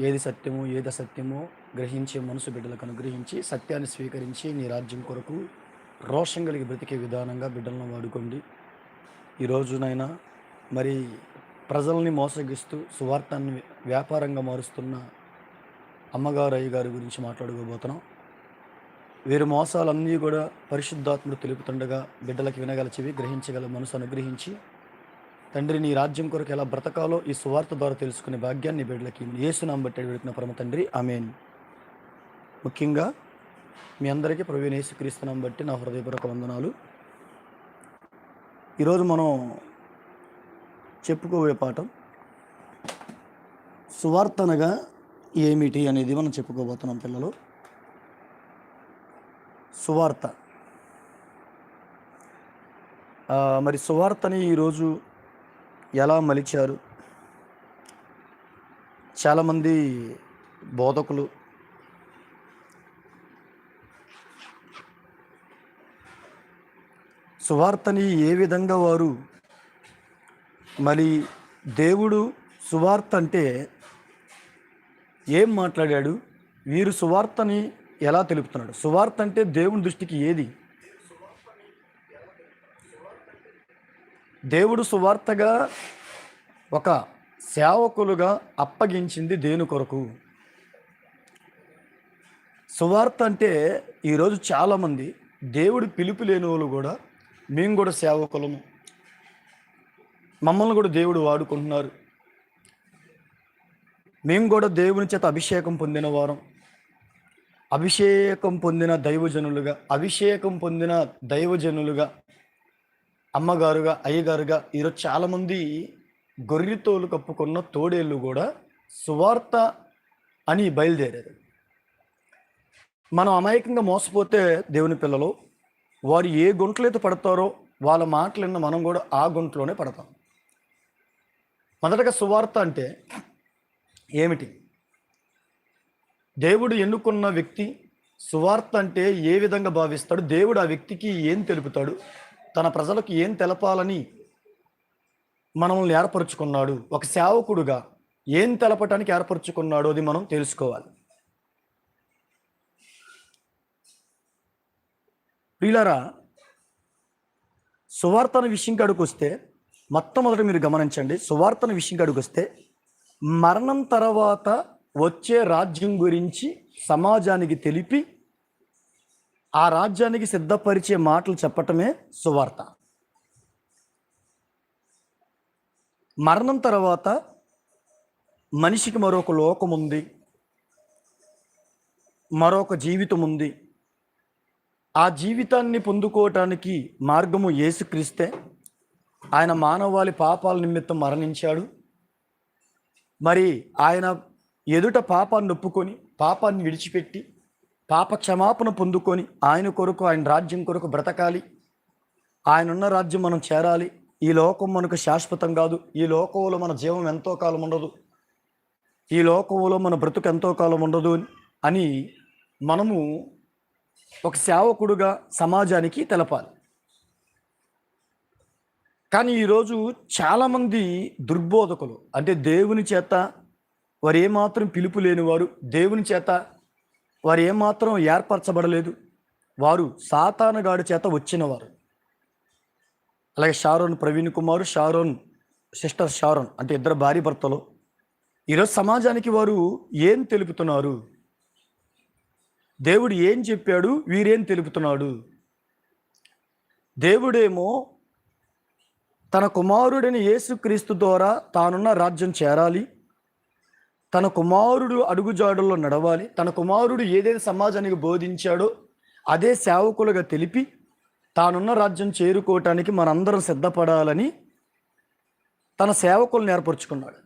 ఏది సత్యము ఏది అసత్యమో గ్రహించే మనసు బిడ్డలకు అనుగ్రహించి సత్యాన్ని స్వీకరించి నీ రాజ్యం కొరకు రోషం కలిగి బ్రతికే విధానంగా బిడ్డలను వాడుకోండి. ఈ రోజునైనా మరి ప్రజల్ని మోసగిస్తూ సువార్తాన్ని వ్యాపారంగా మారుస్తున్న అమ్మగారు అయ్య గారి గురించి మాట్లాడుకోబోతున్నాం. వీరి మోసాలన్నీ కూడా పరిశుద్ధాత్ముడు తెలుపుతుండగా బిడ్డలకు వినగల చెవి గ్రహించగల మనసు అనుగ్రహించి తండ్రి నీ రాజ్యం కొరకు ఎలా బ్రతకాలో ఈ సువార్త ద్వారా తెలుసుకునే భాగ్యాన్ని బిడ్డలకి ఏసునాం బట్టి అడిగిన పరమ తండ్రి. ఆమెన్. ముఖ్యంగా మీ అందరికీ ప్రవీణ్ యేసుక్రీస్తునాం బట్టి నా హృదయపూర్వక వందనాలు. ఈరోజు మనం చెప్పుకోబోయే పాఠం సువార్తనగా ఏమిటి అనేది మనం చెప్పుకోబోతున్నాం పిల్లలు. సువార్త. మరి సువార్తని ఈరోజు ఎలా మలిచారు? చాలామంది బోధకులు సువార్తని ఏ విధంగా వారు మరి దేవుడు సువార్త అంటే ఏం మాట్లాడాడు? వీరు సువార్తని ఎలా తెలుపుతున్నాడు? సువార్త అంటే దేవుని దృష్టికి ఏది? దేవుడు సువార్తగా ఒక సేవకులుగా అప్పగించింది దేని కొరకు? సువార్త అంటే ఈరోజు చాలామంది దేవుడు పిలుపు లేని వాళ్ళు కూడా మేము కూడా సేవకులము. మమ్మల్ని కూడా దేవుడు వాడుకుంటున్నారు. మేము కూడా దేవుని చేత అభిషేకం పొందిన వారం. అభిషేకం పొందిన దైవజనులుగా అభిషేకం పొందిన దైవజనులుగా అమ్మగారుగా అయ్యగారుగా ఈరోజు చాలామంది గొర్రెతోలు కప్పుకున్న తోడేళ్ళు కూడా సువార్త అని బయలుదేరారు. మనం అమాయకంగా మోసపోతే దేవుని పిల్లలు వారు ఏ గుంటలైతే పడతారో వాళ్ళ మాటలన్న మనం కూడా ఆ గుంటలోనే పడతాం. మొదటగా సువార్త అంటే ఏమిటి? దేవుడు ఎన్నుకున్న వ్యక్తి సువార్త అంటే ఏ విధంగా భావిస్తాడు? దేవుడు ఆ వ్యక్తికి ఏం తెలుపుతాడు? తన ప్రజలకు ఏం తెలపాలని మనల్ని ఏర్పరచుకున్నాడు. ఒక సేవకుడుగా ఏం తెలపటానికి ఏర్పరచుకున్నాడో అది మనం తెలుసుకోవాలి. ప్రియులరా సువార్తన విషయం కాడికి వస్తే మొట్టమొదటి మీరు గమనించండి సువార్తన విషయం కాడికి వస్తే మరణం తర్వాత వచ్చే రాజ్యం గురించి సమాజానికి తెలిపి ఆ రాజ్యానికి సిద్ధపరిచే మాటలు చెప్పటమే సువార్త. మరణం తర్వాత మనిషికి మరొక లోకం ఉంది. మరొక జీవితం ఉంది. ఆ జీవితాన్ని పొందుకోవటానికి మార్గము ఏసుక్రీస్తే ఆయన మానవాళి పాపాల నిమిత్తం మరణించాడు. మరి ఆయన ఎదుట పాపాన్ని ఒప్పుకొని పాపాన్ని విడిచిపెట్టి పాప క్షమాపణ పొందుకొని ఆయన కొరకు ఆయన రాజ్యం కొరకు బ్రతకాలి. ఆయన ఉన్న రాజ్యం మనం చేరాలి. ఈ లోకం మనకు శాశ్వతం కాదు. ఈ లోకంలో మన జీవం ఎంతో కాలం ఉండదు. ఈ లోకంలో మన బ్రతుకు ఎంతో కాలం ఉండదు అని మనము ఒక సేవకుడుగా సమాజానికి తెలపాలి. కానీ ఈరోజు చాలామంది దుర్బోధకులు అంటే దేవుని చేత వారు ఏమాత్రం పిలుపు లేనివారు దేవుని చేత వారు ఏమాత్రం ఏర్పరచబడలేదు. వారు సాతానగాడి చేత వచ్చినవారు. అలాగే Sharon Praveen Kumar Sharon sister Sharon అంటే ఇద్దరు భార్య భర్తలు. ఈరోజు సమాజానికి వారు ఏం తెలుపుతున్నారు? దేవుడు ఏం చెప్పాడు? వీరేం తెలుపుతున్నాడు? దేవుడేమో తన కుమారుడిని యేసుక్రీస్తు ద్వారా తానున్న రాజ్యం చేరాలి. తన కుమారుడు అడుగుజాడుల్లో నడవాలి తన కుమారుడు ఏదైతే సమాజానికి బోధించాడో అదే సేవకులుగా తెలిపి తానున్న రాజ్యం చేరుకోవటానికి మనందరం సిద్ధపడాలని తన సేవకులను ఏర్పరచుకున్నాడు.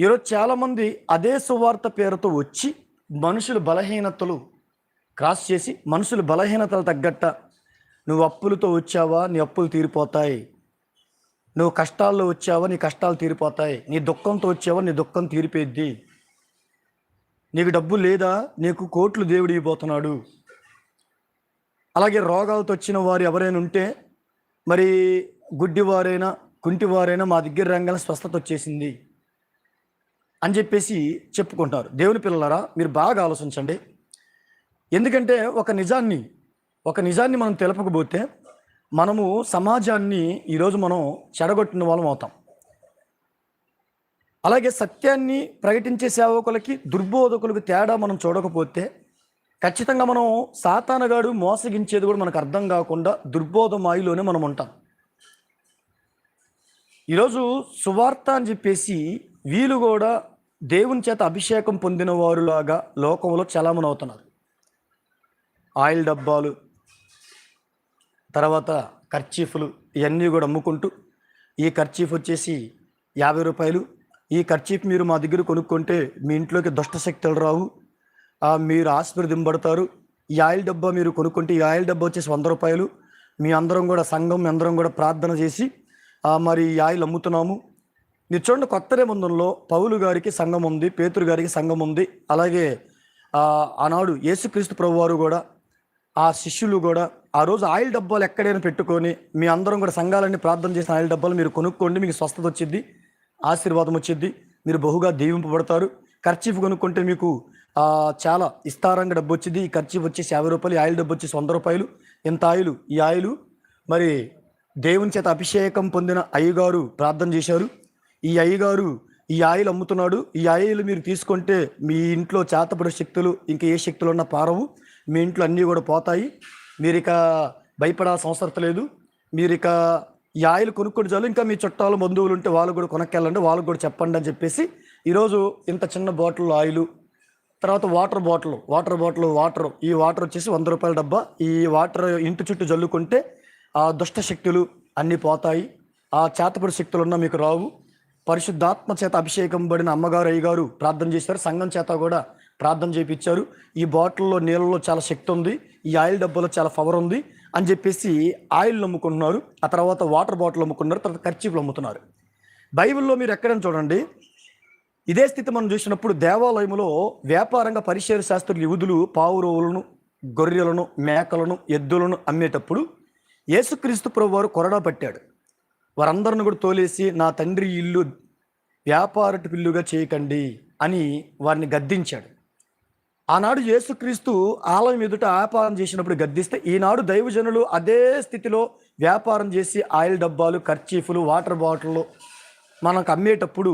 ఈరోజు చాలామంది అదే సువార్త పేరుతో వచ్చి మనుషుల బలహీనతలు క్రాస్ చేసి మనుషుల బలహీనతలు తగ్గట్ట నువ్వు అప్పులతో వచ్చావా? నీ అప్పులు తీరిపోతాయి. నువ్వు కష్టాల్లో వచ్చావో నీ కష్టాలు తీరిపోతాయి. నీ దుఃఖంతో వచ్చావో నీ దుఃఖం తీరిపోయిద్ది. నీకు డబ్బు లేదా? నీకు కోట్లు దేవుడు ఇవ్వబోతున్నాడు. అలాగే రోగాలతో వచ్చిన వారు ఎవరైనా ఉంటే మరి గుడ్డివారైనా కుంటివారైనా మా దగ్గర రంగాల స్వస్థత వచ్చేసింది అని చెప్పేసి చెప్పుకుంటారు. దేవుని పిల్లలారా మీరు బాగా ఆలోచించండి. ఎందుకంటే ఒక నిజాన్ని ఒక నిజాన్ని మనం తెలపకపోతే మనము సమాజాన్ని ఈరోజు మనం చెడగొట్టిన వాళ్ళం అవుతాం. అలాగే సత్యాన్ని ప్రకటించే సేవకులకి దుర్బోధకులకు తేడా మనం చూడకపోతే ఖచ్చితంగా మనం సాతానగాడు మోసగించేది కూడా మనకు అర్థం కాకుండా దుర్బోధ మాయిలోనే మనం ఉంటాం. ఈరోజు సువార్త అని చెప్పేసి వీళ్ళు కూడా దేవుని చేత అభిషేకం పొందిన వారులాగా లోకంలో చలామణి అవుతున్నారు. ఆయిల్ డబ్బాలు తర్వాత ఖర్చీఫ్లు ఇవన్నీ కూడా అమ్ముకుంటూ ఈ ఖర్చీఫ్ వచ్చేసి యాభై రూపాయలు. ఈ ఖర్చీఫ్ మీరు మా దగ్గర కొనుక్కుంటే మీ ఇంట్లోకి దుష్ట శక్తులు రావు. మీరు మీరు ఆశీర్వదింపడతారు ఈ ఆయిల్ డబ్బా మీరు కొనుక్కుంటే ఈ ఆయిల్ డబ్బా వచ్చేసి వంద రూపాయలు. మీ అందరం కూడా సంఘం మీ అందరం కూడా ప్రార్థన చేసి మరి ఈ ఆయిల్ అమ్ముతున్నాము. మీరు చూడండి కొత్త నిబంధనలో పౌలు గారికి సంఘం ఉంది పేతురు గారికి సంఘం ఉంది. అలాగే ఆనాడు యేసుక్రీస్తు ప్రభువారు కూడా ఆ శిష్యులు కూడా ఆ రోజు ఆయిల్ డబ్బాలు ఎక్కడైనా పెట్టుకొని మీ అందరం కూడా సంఘాలన్నీ ప్రార్థన చేసిన ఆయిల్ డబ్బాలు మీరు కొనుక్కోండి మీకు స్వస్థత వచ్చింది ఆశీర్వాదం వచ్చింది మీరు బహుగా దీవింపబడతారు. ఖర్చీఫ్ కొనుక్కుంటే మీకు చాలా ఇస్తారంగా డబ్బు వచ్చింది ఈ ఖర్చీఫ్ వచ్చేసి యాభై రూపాయలు ఆయిల్ డబ్బు వచ్చేసి వంద రూపాయలు. ఇంత ఆయిలు? ఈ ఆయిలు మరి దేవుని చేత అభిషేకం పొందిన అయ్యగారు ప్రార్థన చేశారు. ఈ అయ్యగారు ఈ ఆయిల్ అమ్ముతున్నాడు. ఈ ఆయిల్ మీరు తీసుకుంటే మీ ఇంట్లో చేతపడే శక్తులు ఇంకా ఏ శక్తులు ఉన్నా పారవు. మీ ఇంట్లో అన్నీ కూడా పోతాయి. మీరు ఇక భయపడాల్సిన అవసరం లేదు. మీరు ఇక ఈ ఆయిల్ కొనుక్కొని చాలు ఇంకా మీ చుట్టాలు బంధువులు ఉంటే వాళ్ళు కూడా కొనక్కెళ్ళండి వాళ్ళకు కూడా చెప్పండి అని చెప్పేసి ఈరోజు ఇంత చిన్న బాటిల్ ఆయిల్ తర్వాత water bottle water bottle water ఈ వాటర్ వచ్చేసి వంద రూపాయల డబ్బా. ఈ వాటర్ ఇంటి చుట్టూ జల్లుకుంటే ఆ దుష్ట శక్తులు అన్నీ పోతాయి. ఆ చేతపడి శక్తులు ఉన్నా మీకు రావు. పరిశుద్ధాత్మ చేత అభిషేకం పడిన అమ్మగారు అయ్యగారు ప్రార్థన చేశారు. సంఘం చేత కూడా ప్రార్థన చేయించారు ఈ బాటిల్లో నీళ్ళలో చాలా శక్తి ఉంది. ఈ ఆయిల్ డబ్బాలో చాలా పవర్ ఉంది అని చెప్పేసి ఆయిల్ అమ్ముకుంటున్నారు ఆ తర్వాత వాటర్ బాటిల్ అమ్ముకున్నారు. తర్వాత ఖర్చీఫ్లు అమ్ముతున్నారు. బైబిల్లో మీరు ఎక్కడైనా చూడండి. ఇదే స్థితి మనం చూసినప్పుడు దేవాలయంలో వ్యాపారంగా పరిశీల శాస్త్రులు యువదులు పావురోవులను గొర్రెలను మేకలను ఎద్దులను అమ్మేటప్పుడు యేసుక్రీస్తు ప్రభు వారు కొరడా పట్టాడు. వారందరిని కూడా తోలేసి నా తండ్రి ఇల్లు వ్యాపారటి పిల్లుగా చేయకండి అని వారిని గద్దించాడు. ఆనాడు యేసుక్రీస్తు ఆలయం ఎదుట వ్యాపారం చేసినప్పుడు గద్దిస్తే ఈనాడు దైవజనులు అదే స్థితిలో వ్యాపారం చేసి ఆయిల్ డబ్బాలు ఖర్చీఫులు వాటర్ బాటిల్ మనకు అమ్మేటప్పుడు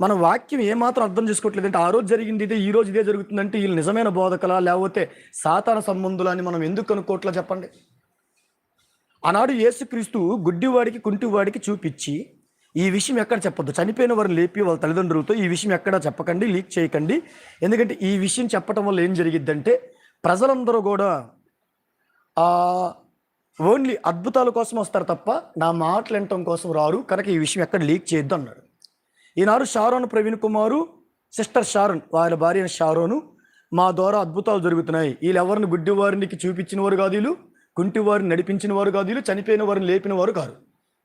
మన వాక్యం ఏమాత్రం అర్థం చేసుకోవట్లేదంటే ఆ రోజు జరిగింది ఇదే ఈ రోజు ఇదే జరుగుతుందంటే వీళ్ళు నిజమైన బోధకలా లేకపోతే సాతాన సంబంధులా అని మనం ఎందుకు అనుకోవట్లా చెప్పండి? ఆనాడు యేసుక్రీస్తు గుడ్డివాడికి కుంటివాడికి చూపించి ఈ విషయం ఎక్కడ చెప్పొద్దు. చనిపోయిన వారిని లేపి వాళ్ళ తల్లిదండ్రులతో ఈ విషయం ఎక్కడ చెప్పకండి లీక్ చేయకండి. ఎందుకంటే ఈ విషయం చెప్పటం వల్ల ఏం జరిగిద్దంటే ప్రజలందరూ కూడా ఓన్లీ అద్భుతాల కోసం వస్తారు తప్ప నా మాటలు వినటం కోసం రారు. కనుక ఈ విషయం ఎక్కడ లీక్ చేయొద్దు అన్నాడు. ఈనాడు Sharon Praveen Kumar sister Sharon వారి భార్య షారోను మా ద్వారా అద్భుతాలు జరుగుతున్నాయి. వీళ్ళు ఎవరిని గుడ్డి వారికి చూపించిన వారు కాదు వీళ్ళు కుంటి వారిని నడిపించిన వారు కాదు వీళ్ళు చనిపోయిన వారిని లేపిన వారు కాదు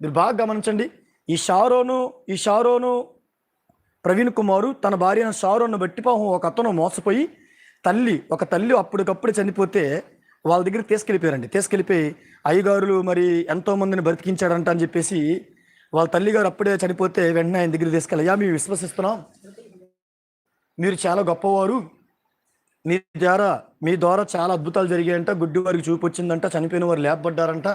మీరు బాగా గమనించండి. ఈ షారోను ఈ షారోను ప్రవీణ్ కుమారు తన భార్య షారోను బట్టి పాపం ఒక అతను మోసపోయి తల్లి ఒక తల్లి అప్పటికప్పుడు చనిపోతే వాళ్ళ దగ్గర తీసుకెళ్ళిపోయారండి. తీసుకెళ్ళిపోయి అయ్యగారులు మరి ఎంతో మందిని బ్రతికించాడంట అని చెప్పేసి వాళ్ళ తల్లిగారు అప్పుడే చనిపోతే వెంటనే ఆయన దగ్గర తీసుకెళ్ళయ్యా మేము విశ్వసిస్తున్నాం. మీరు చాలా గొప్పవారు. మీ ద్వారా మీ ద్వారా చాలా అద్భుతాలు జరిగాయంట. గుడ్డి వారికి చూపు వచ్చిందంట చనిపోయిన వారు లేపబడ్డారంట.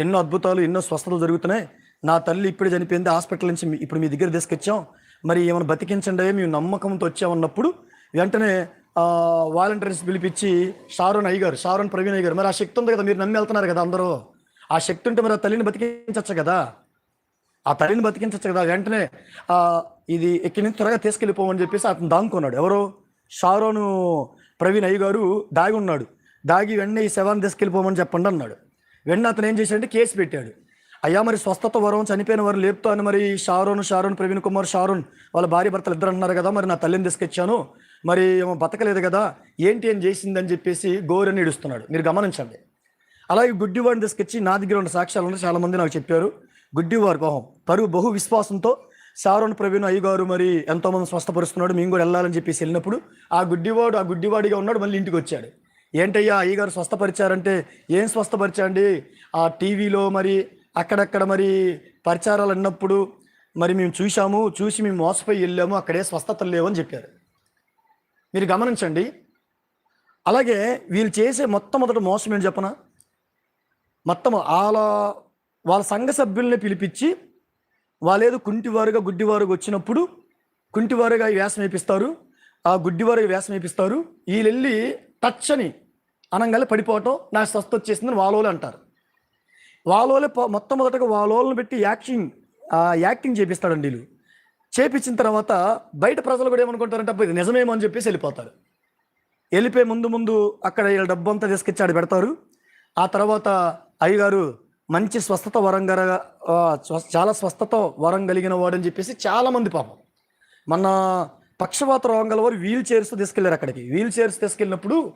ఎన్నో అద్భుతాలు ఎన్నో స్వస్థతలు జరుగుతున్నాయి. నా తల్లి ఇప్పుడే చనిపోయింది హాస్పిటల్ నుంచి ఇప్పుడు మీ దగ్గర తీసుకొచ్చాం. మరి ఏమైనా బతికించండి మేము నమ్మకంతో వచ్చామన్నప్పుడు వెంటనే వాలంటీర్స్ పిలిపించి షారోన్ అయ్యగారు షారోన్ ప్రవీణ్ అయ్యగారు మరి ఆ శక్తి ఉంది కదా మీరు నమ్మి వెళ్తున్నారు కదా అందరూ? ఆ శక్తి ఉంటే మరి ఆ తల్లిని బతికించవచ్చు కదా? ఆ తల్లిని బతికించచ్చు కదా? వెంటనే ఇది ఎక్కడి నుంచి త్వరగా తీసుకెళ్ళిపోమని చెప్పేసి అతను దాంకున్నాడు. ఎవరు? షారోను ప్రవీణ్ అయ్య గారు దాగి ఉన్నాడు. దాగి వెంటనే ఈ శవాన్ని తీసుకెళ్ళిపోమని చెప్పండి అన్నాడు. వెంటనే అతను ఏం చేశాడంటే కేసు పెట్టాడు. అయ్యా మరి స్వస్థత వరం చనిపోయిన వారు లేపుతా అని మరి Sharon Sharon Praveen Kumar Sharon వాళ్ళ భార్య భర్తలు ఇద్దరు అన్నారు కదా మరి నా తల్లిని తీసుకొచ్చాను. మరి ఏమో బతకలేదు కదా ఏంటి ఏం చేసిందని చెప్పేసి గోరని ఇడుస్తున్నాడు మీరు గమనించండి. అలాగే గుడ్డివాడిని తీసుకొచ్చి నా దగ్గర ఉన్న సాక్ష్యాలు ఉన్నాయి చాలామంది నాకు చెప్పారు. గుడ్డివారు కోహం పరువు బహు విశ్వాసంతో సారోన్ ప్రవీణ్ అయ్యగారు మరి ఎంతోమంది స్వస్థపరుస్తున్నాడు మేము కూడా వెళ్ళాలని చెప్పేసి వెళ్ళినప్పుడు ఆ గుడ్డివాడు ఆ గుడ్డివాడిగా ఉన్నాడు మళ్ళీ ఇంటికి వచ్చాడు. ఏంటయ్యా అయ్యగారు స్వస్థపరిచారంటే ఏం స్వస్థపరిచాండి ఆ టీవీలో మరి అక్కడక్కడ మరి పరిచారాలు అన్నప్పుడు మరి మేము చూసాము చూసి మేము మోసపోయి వెళ్ళాము అక్కడే స్వస్థతలు లేవు అని చెప్పారు. మీరు గమనించండి. అలాగే వీళ్ళు చేసే మొట్టమొదటి మోసం ఏంటి చెప్పనా? మొత్తం వాళ్ళ వాళ్ళ సంఘ సభ్యుల్ని పిలిపించి వాళ్ళేదో కుంటివారుగా గుడ్డివారుగా వచ్చినప్పుడు కుంటివారుగా వేషం వేపిస్తారు. ఆ గుడ్డివారుగా వేషం వేపిస్తారు. వీళ్ళెళ్ళి టచ్ అని అనంగానే పడిపోవటం నాకు స్వస్థ వచ్చేసిందని వాళ్ళు అంటారు. వాళ్ళోలే ప- మొట్టమొదటగా వాళ్ళోళ్ళని పెట్టి యాక్టింగ్ యాక్టింగ్ చేపిస్తాడండి వీళ్ళు. చేపించిన తర్వాత బయట ప్రజలు కూడా ఏమనుకుంటారంటే అబ్బా ఇది నిజమేమో అని చెప్పేసి వెళ్ళిపోతారు. వెళ్ళిపోయి ముందు ముందు అక్కడ వీళ్ళ డబ్బు అంతా తీసుకొచ్చి పెడతారు. ఆ తర్వాత అయ్యగారు మంచి స్వస్థత వరం గల చాలా స్వస్థత వరం కలిగిన వాడు అని చెప్పేసి చాలామంది పాపం. మన పక్షవాత రోగం గల వారు వీల్ చైర్స్ తీసుకెళ్ళారు అక్కడికి. వీల్ చైర్స్ తీసుకెళ్ళినప్పుడు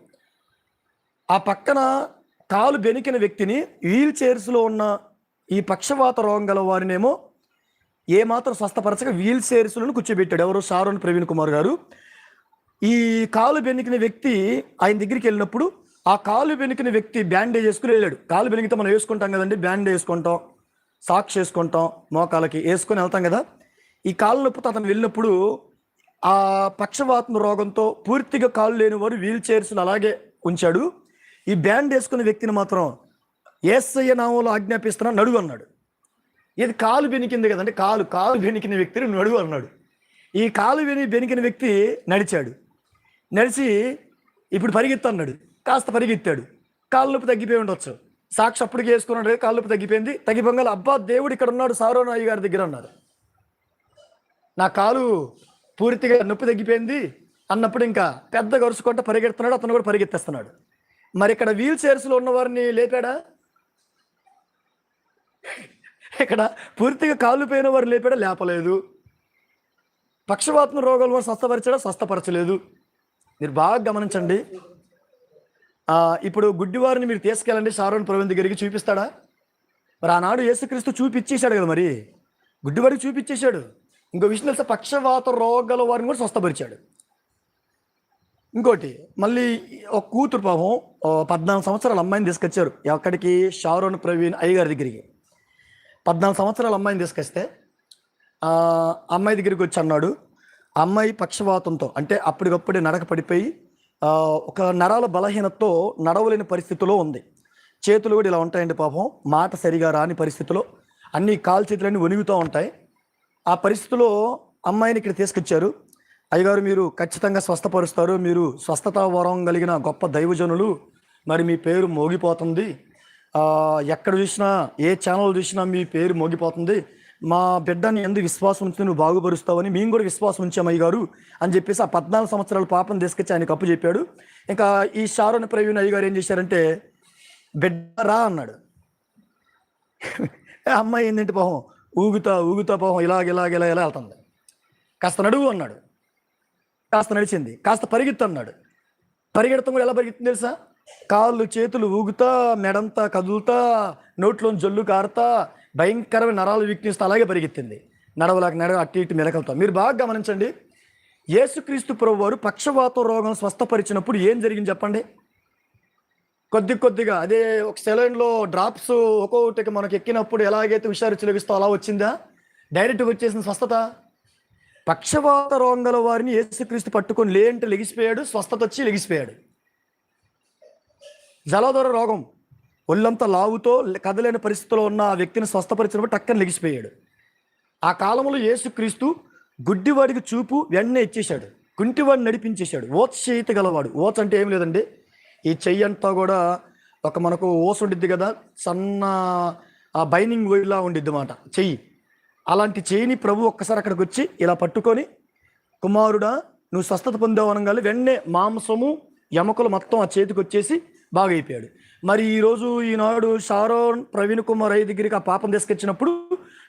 ఆ పక్కన కాలు బెనికిన వ్యక్తిని వీల్ చైర్స్లో ఉన్న ఈ పక్షవాత రోగం గల వారినేమో ఏమాత్రం స్వస్థపరచక వీల్ చైర్స్లను కూర్చోబెట్టాడు. ఎవరు? షారోన్ ప్రవీణ్ కుమార్ గారు. ఈ కాలు బెనికిన వ్యక్తి ఆయన దగ్గరికి వెళ్ళినప్పుడు ఆ కాలు బెనికిన వ్యక్తి బ్యాండేజ్ వేసుకుని వెళ్ళాడు. కాలు బెనికితే మనం వేసుకుంటాం కదండి బ్యాండేజ్ వేసుకుంటాం సాక్స్ వేసుకుంటాం మోకాలకి వేసుకొని వెళ్తాం కదా. ఈ కాలు నొప్పితో అతను వెళ్ళినప్పుడు ఆ పక్షవాతం రోగంతో పూర్తిగా కాలు లేని వారు వీల్ చైర్స్ను అలాగే ఉంచాడు. ఈ బ్యాండ్ వేసుకున్న వ్యక్తిని మాత్రం ఏసయ్య నామంలో ఆజ్ఞాపిస్తున్నా నడువు అన్నాడు. ఇది కాలు బెనికింది కదండి కాలు కాలు బెనికిన వ్యక్తిని నడువు అన్నాడు. ఈ కాలు విని బెనికిన వ్యక్తి నడిచాడు. నడిచి ఇప్పుడు పరిగెత్తన్నాడు కాస్త పరిగెత్తాడు. కాలు నొప్పి తగ్గిపోయి ఉండొచ్చు. సాక్షి అప్పటికి వేసుకున్నాడు కాలు నొప్పి తగ్గిపోయింది. తగ్గిపోగల అబ్బా దేవుడు ఇక్కడ ఉన్నాడు సారోనాయి గారి దగ్గర అన్నారు. నా కాలు పూర్తిగా నొప్పి తగ్గిపోయింది అన్నప్పుడు ఇంకా పెద్ద గరుసుకుంటే పరిగెడుతున్నాడు అతను కూడా పరిగెత్తేస్తున్నాడు. మరి ఇక్కడ వీల్ చైర్స్లో ఉన్నవారిని లేపాడా? ఇక్కడ పూర్తిగా కాళ్ళు పోయిన వారు లేపాడా? లేపలేదు. పక్షవాతం రోగాల వారు స్వస్థపరిచాడా? స్వస్థపరచలేదు. మీరు బాగా గమనించండి. ఇప్పుడు గుడ్డివారిని మీరు తీసుకెళ్ళండి. షారోన్ ప్రవీణ్ దగ్గరికి చూపిస్తాడా? మరి ఆనాడు యేసుక్రీస్తు చూపిచ్చేశాడు కదా మరి. గుడ్డివారికి చూపిచ్చేశాడు. ఇంకో విషయం తెలుసా? పక్షవాత రోగాల వారిని కూడా స్వస్థపరిచాడు. ఇంకోటి మళ్ళీ ఒక కూతురు పాపం ఓ పద్నాలుగు సంవత్సరాల అమ్మాయిని తీసుకొచ్చారు. ఎక్కడికి? షారోన్ ప్రవీణ్ అయ్యగారి దగ్గరికి. పద్నాలుగు సంవత్సరాల అమ్మాయిని తీసుకొస్తే అమ్మాయి దగ్గరికి వచ్చి అన్నాడు అమ్మాయి పక్షవాతంతో అంటే అప్పటికప్పుడే నడక పడిపోయి ఒక నరాల బలహీనతతో నడవలేని పరిస్థితిలో ఉంది. చేతులు కూడా ఇలా ఉంటాయండి పాపం మాట సరిగా రాని పరిస్థితిలో అన్ని కాలు చేతులన్నీ వణుగుతూ ఉంటాయి. ఆ పరిస్థితిలో అమ్మాయిని ఇక్కడ తీసుకొచ్చారు. అయ్యగారు మీరు ఖచ్చితంగా స్వస్థపరుస్తారు. మీరు స్వస్థత వరం కలిగిన గొప్ప దైవజనులు. మరి మీ పేరు మోగిపోతుంది. ఎక్కడ చూసినా ఏ ఛానల్ చూసినా మీ పేరు మోగిపోతుంది. మా బిడ్డని ఎందుకు విశ్వాసం ఉంచి నువ్వు బాగుపరుస్తావని మేము కూడా విశ్వాసం ఉంచాం అయ్యగారు అని చెప్పేసి ఆ పద్నాలుగు సంవత్సరాల పాపం తీసుకొచ్చి ఆయనకు అప్పు చెప్పాడు. ఇంకా ఈ షారోని ప్రవీణ్ అయ్యగారు ఏం చేశారంటే బిడ్డ రా అన్నాడు. ఏ అమ్మాయి ఏంటంటే పాపం? ఊగుతా ఊగుతా పాపం. ఇలాగ ఇలాగ ఇలా ఇలా వెళ్తుంది కాస్త నడువు అన్నాడు. కాస్త నడిచింది కాస్త పరిగెత్తన్నాడు. పరిగెడతాం కూడా ఎలా పరిగెత్తుంది తెలుసా? కాళ్ళు చేతులు ఊగుతా మెడంతా కదులుతా నోట్లో జల్లు కారుతా భయంకరమైన నరాలు వీక్నెస్ అలాగే పరిగెత్తింది. నడవలేక నడవ అటు ఇటు మెరకలుతా మీరు బాగా గమనించండి యేసుక్రీస్తు ప్రభు వారు పక్షవాత రోగం స్వస్థపరిచినప్పుడు ఏం జరిగింది చెప్పండి? కొద్ది కొద్దిగా అదే ఒక సెలైన్లో డ్రాప్స్ ఒక్కొక్కటికి మనకు ఎక్కినప్పుడు ఎలాగైతే హుషారు చిలిగిస్తో అలా వచ్చిందా? డైరెక్ట్గా వచ్చేసిన స్వస్థత? పక్షవాత రోగల వారిని యేసుక్రీస్తు పట్టుకొని లేంటే లెగిసిపోయాడు స్వస్థత వచ్చి లెగిసిపోయాడు. జలదొర రోగం ఒళ్ళంతా లావుతో కదలేని పరిస్థితిలో ఉన్న ఆ వ్యక్తిని స్వస్థపరిచినప్పుడు టక్కన లెగిసిపోయాడు. ఆ కాలంలో యేసుక్రీస్తు గుడ్డివాడికి చూపు వెంటనే ఇచ్చేశాడు. కుంటివాడిని నడిపించేశాడు. ఓచ్ చేయిత గలవాడు. ఓచ్ అంటే ఏం లేదండి. ఈ చెయ్యి అంతా కూడా ఒక మనకు ఓస్ ఉండిద్ది కదా సన్న ఆ బైనింగ్ వైలా ఉండిద్ది అన్నమాట చెయ్యి. అలాంటి చేయని ప్రభు ఒక్కసారి అక్కడికి వచ్చి ఇలా పట్టుకొని కుమారుడా నువ్వు స్వస్థత పొందావు అనగానే వెంటనే మాంసము ఎముకలు మొత్తం ఆ చేతికి వచ్చేసి బాగైపోయాడు. మరి ఈరోజు ఈనాడు షారోన్ ప్రవీణ్ కుమార్ అయ్య దగ్గరికి ఆ పాపం తీసుకొచ్చినప్పుడు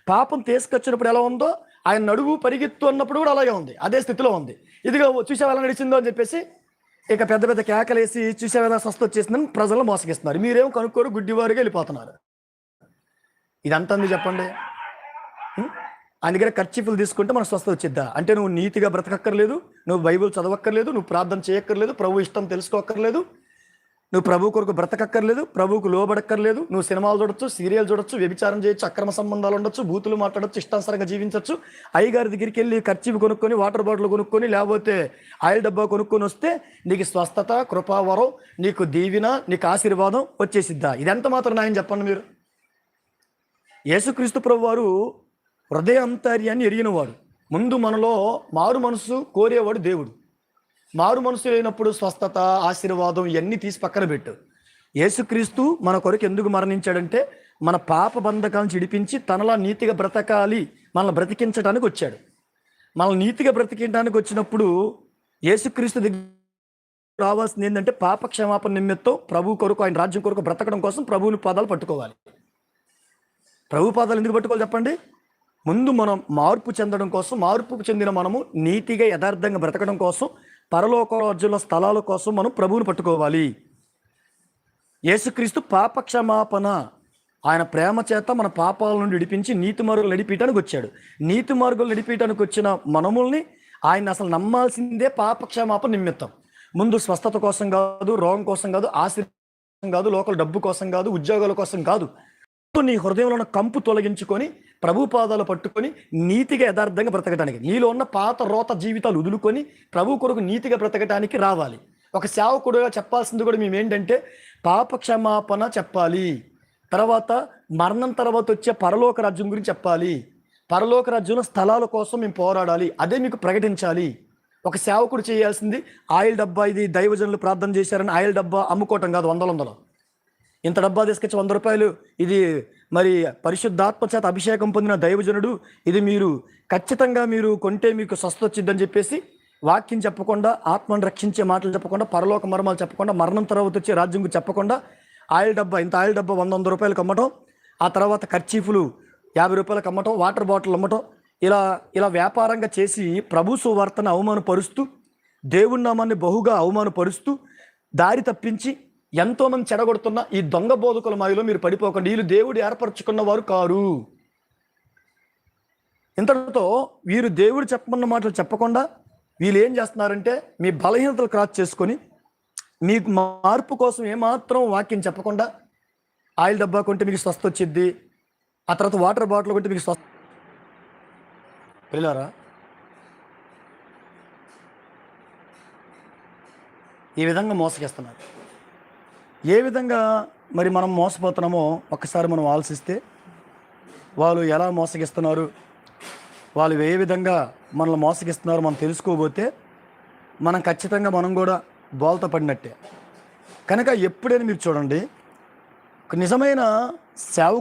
పాపం తీసుకొచ్చినప్పుడు ఎలా ఉందో ఆయన నడువు పరిగెత్తు అన్నప్పుడు కూడా అలాగే ఉంది అదే స్థితిలో ఉంది. ఇదిగో చూసావు ఎలా నడిచిందో అని చెప్పేసి ఇక పెద్ద పెద్ద కేకలేసి చూసావు స్వస్థ వచ్చేసిందని ప్రజలు మోసగిస్తున్నారు. మీరేం కనుక్కోరు గుడ్డివారుగా వెళ్ళిపోతున్నారు. ఇదంతా ఉంది చెప్పండి? ఆయన దగ్గర ఖర్చీఫులు తీసుకుంటే మనం స్వస్థ వచ్చిద్దా? అంటే నువ్వు నీతిగా బ్రతకక్కర్లేదు నువ్వు బైబిల్ చదవక్కర్లేదు నువ్వు ప్రార్థన చేయక్కర్లేదు ప్రభు ఇష్టం తెలుసుకోక్కర్లేదు నువ్వు ప్రభు కొరకు బ్రతకక్కర్లేదు ప్రభువుకు లోబడక్కర్లేదు నువ్వు సినిమాలు చూడొచ్చు సీరియల్ చూడొచ్చు వ్యభిచారం చేయొచ్చు అక్రమ సంబంధాలు ఉండొచ్చు బూతులు మాట్లాడొచ్చు ఇష్టానుసారంగా జీవించవచ్చు అయ్యగారి దగ్గరికి వెళ్ళి ఖర్చు కొనుక్కొని వాటర్ బాటిల్ కొనుక్కొని లేకపోతే ఆయిల్ డబ్బా కొనుక్కొని వస్తే నీకు స్వస్థత కృపావరం నీకు దీవెన నీకు ఆశీర్వాదం వచ్చేసిద్దా? ఇదెంత మాత్రం నాయని చెప్పండి మీరు. యేసుక్రీస్తు ప్రభు వారు హృదయాంతర్యాన్ని ఎరిగినవాడు. ముందు మనలో మారు మనసు కోరేవాడు దేవుడు. మారు మనసు లేనప్పుడు స్వస్థత ఆశీర్వాదం ఇవన్నీ తీసి పక్కన పెట్టు. యేసుక్రీస్తు మన కొరకు ఎందుకు మరణించాడంటే మన పాప బంధకాలను చిడిపించి తనలా నీతిగా బ్రతకాలి మనల్ని బ్రతికించడానికి వచ్చాడు. మనల్ని నీతిగా బ్రతికించడానికి వచ్చినప్పుడు యేసుక్రీస్తు దగ్గర రావాల్సింది ఏంటంటే పాప క్షమాపణ నిమిత్తం ప్రభు కొరకు ఆయన రాజ్యం కొరకు బ్రతకడం కోసం ప్రభువుని పాదాలు పట్టుకోవాలి. ప్రభు పాదాలు ఎందుకు పట్టుకోవాలి చెప్పండి? ముందు మనం మార్పు చెందడం కోసం మార్పు చెందిన మనము నీతిగా యథార్థంగా బ్రతకడం కోసం పరలోకరాజ్యంలో స్థలాల కోసం మనం ప్రభువును పట్టుకోవాలి. యేసుక్రీస్తు పాపక్షమాపణ ఆయన ప్రేమ చేత మన పాపాల నుండి విడిపించి నీతి మార్గులు నడిపించడానికి వచ్చాడు. నీతి మార్గులు నడిపించడానికి వచ్చిన మనముల్ని ఆయన అసలు నమ్మాల్సిందే పాప క్షమాపణ నిమిత్తం. ముందు స్వస్థత కోసం కాదు రోగం కోసం కాదు ఆశీర్వాదం కాదు లోకల్ డబ్బు కోసం కాదు ఉద్యోగాల కోసం కాదు నీ హృదయంలో ఉన్న కంపు తొలగించుకొని ప్రభు పాదాలు పట్టుకొని నీతిగా యథార్థంగా బ్రతకడానికి నీలో ఉన్న పాత రోత జీవితాలు వదులుకొని ప్రభు కొరకు నీతిగా బ్రతకడానికి రావాలి. ఒక సేవకుడుగా చెప్పాల్సింది కూడా మేము ఏంటంటే పాప క్షమాపణ చెప్పాలి. తర్వాత మరణం తర్వాత వచ్చే పరలోక రాజ్యం గురించి చెప్పాలి. పరలోక రాజ్యంలో స్థలాల కోసం మేము పోరాడాలి. అదే మీకు ప్రకటించాలి. ఒక సేవకుడు చేయాల్సింది ఆయిల్ డబ్బా ఇది దైవజనులు ప్రార్థన చేశారని ఆయిల్ డబ్బా అమ్ముకోవటం కాదు వందల వందలు. ఇంత డబ్బా తీసుకొచ్చి వంద రూపాయలు ఇది మరి పరిశుద్ధాత్మ చేత అభిషేకం పొందిన దైవజనుడు ఇది మీరు ఖచ్చితంగా మీరు కొంటే మీకు స్వస్థ వచ్చిద్దని చెప్పేసి వాక్యం చెప్పకుండా ఆత్మను రక్షించే మాటలు చెప్పకుండా పరలోక మర్మాలు చెప్పకుండా మరణం తర్వాత వచ్చే రాజ్యం గురించి చెప్పకుండా ఆయిల్ డబ్బా ఇంత ఆయిల్ డబ్బా వంద వంద రూపాయలు అమ్మటం ఆ తర్వాత ఖర్చీఫులు యాభై రూపాయలకు అమ్మటం వాటర్ బాటిల్ అమ్మటం ఇలా ఇలా వ్యాపారంగా చేసి ప్రభు సువార్తను అవమానపరుస్తూ దేవుడి నామాన్ని బహుగా అవమానపరుస్తూ దారి తప్పించి ఎంతోమంది చెడగొడుతున్న ఈ దొంగ బోధకుల మాయలో మీరు పడిపోకండి. వీళ్ళు దేవుడు ఏర్పరచుకున్న వారు కారు. ఇంతటితో వీరు దేవుడు చెప్పమన్న మాటలు చెప్పకుండా వీళ్ళు ఏం చేస్తున్నారంటే మీ బలహీనతలు క్రాస్ చేసుకొని మీకు మార్పు కోసం ఏమాత్రం వాక్యం చెప్పకుండా ఆయిల్ డబ్బా కొంటే మీకు స్వస్థ వచ్చిద్ది. ఆ తర్వాత వాటర్ బాటిల్ కొంటే మీకు స్వస్థ వెళ్ళారా ఈ విధంగా మోసగిస్తున్నారు. ఏ విధంగా మరి మనం మోసపోతున్నామో ఒక్కసారి మనం ఆలోచిస్తే వాళ్ళు ఎలా మోసగిస్తున్నారు వాళ్ళు ఏ విధంగా మనల్ని మోసగిస్తున్నారు మనం తెలుసుకోబోతే మనం ఖచ్చితంగా మనం కూడా బోల్త పడినట్టే. కనుక ఎప్పుడైనా మీరు చూడండి నిజమైన సేవ